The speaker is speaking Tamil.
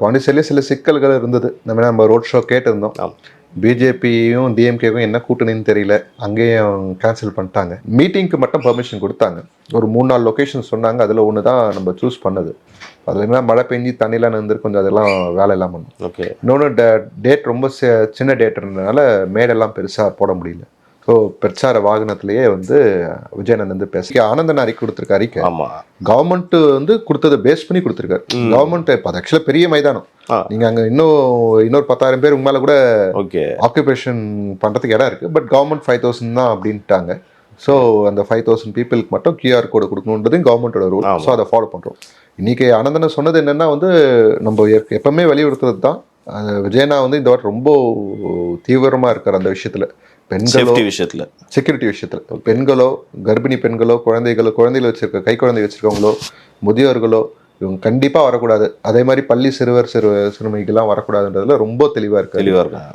பாண்டிச்சேரியிலே சில சிக்கல்கள் இருந்தது. நம்ம நம்ம ரோட் ஷோ கேட்டிருந்தோம். பிஜேபியும் டிஎம்கேவும் என்ன கூட்டணின்னு தெரியல. அங்கேயும் கேன்சல் பண்ணிட்டாங்க. மீட்டிங்க்கு மட்டும் பெர்மிஷன் கொடுத்தாங்க. ஒரு மூணு நாலு லொகேஷன் சொன்னாங்க. அதில் ஒன்று தான் நம்ம சூஸ் பண்ணது. அதில் என்ன மழை பெஞ்சு தண்ணிலாம் நின்று கொஞ்சம் அதெல்லாம் வேலை எல்லாம் பண்ணும் ஓகே இன்னொன்று டேட் ரொம்ப சின்ன டேட்ன்றதுனால மேடெல்லாம் பெருசாக போட முடியல. ஸோ பிரச்சார வாகனத்திலேயே வந்து விஜயநந்த் வந்து பேச ஆனந்தன் அறிக்கை கொடுத்துருக்க அறிக்கை ஆமா. கவர்மெண்ட் வந்து கொடுத்ததை பேஸ் பண்ணி கொடுத்துருக்காரு. கவர்மெண்ட் இப்போ அது ஆக்சுவலாக பெரிய மைதானம். ஆ. நீங்க அங்க இன்னும் இன்னொரு பத்தாயிரம் பேர் மேல கூட ஓகே. ஆக்குபேஷன் பண்றதுக்கு இடம் இருக்கு. பட் கவர்மெண்ட் ஃபைவ் தௌசண்ட் தான் அப்படின்ட்டாங்க. ஸோ அந்த ஃபைவ் தௌசண்ட் பீப்புளுக்கு மட்டும் கியூஆர் கோடு கொடுக்கணுன்றதும் கவர்மெண்ட்டோட ரூல். ஸோ அதை ஃபாலோ பண்றோம். இன்னைக்கு ஆனந்தன சொன்னது என்னன்னா வந்து நம்ம எப்- எப்பவுமே வலியுறுத்துறது தான் விஜயனா வந்து இந்த வாட்டி ரொம்ப தீவிரமா இருக்கார் அந்த விஷயத்துல. பெண்களோ விஷயத்துல. செக்யூரிட்டி விஷயத்துல. பெண்களோ கர்ப்பிணி பெண்களோ குழந்தைகளோ குழந்தைகள் வச்சிருக்க கை குழந்தை வச்சிருக்கவங்களோ முதியோர்களோ இவங்க கண்டிப்பா வரக்கூடாது. அதே மாதிரி பள்ளி சிறுவர் சிறு சிறுமிகள்லாம் வரக்கூடாதுன்றதுல ரொம்ப தெளிவா இருக்காரு. தெளிவா இருக்காங்க.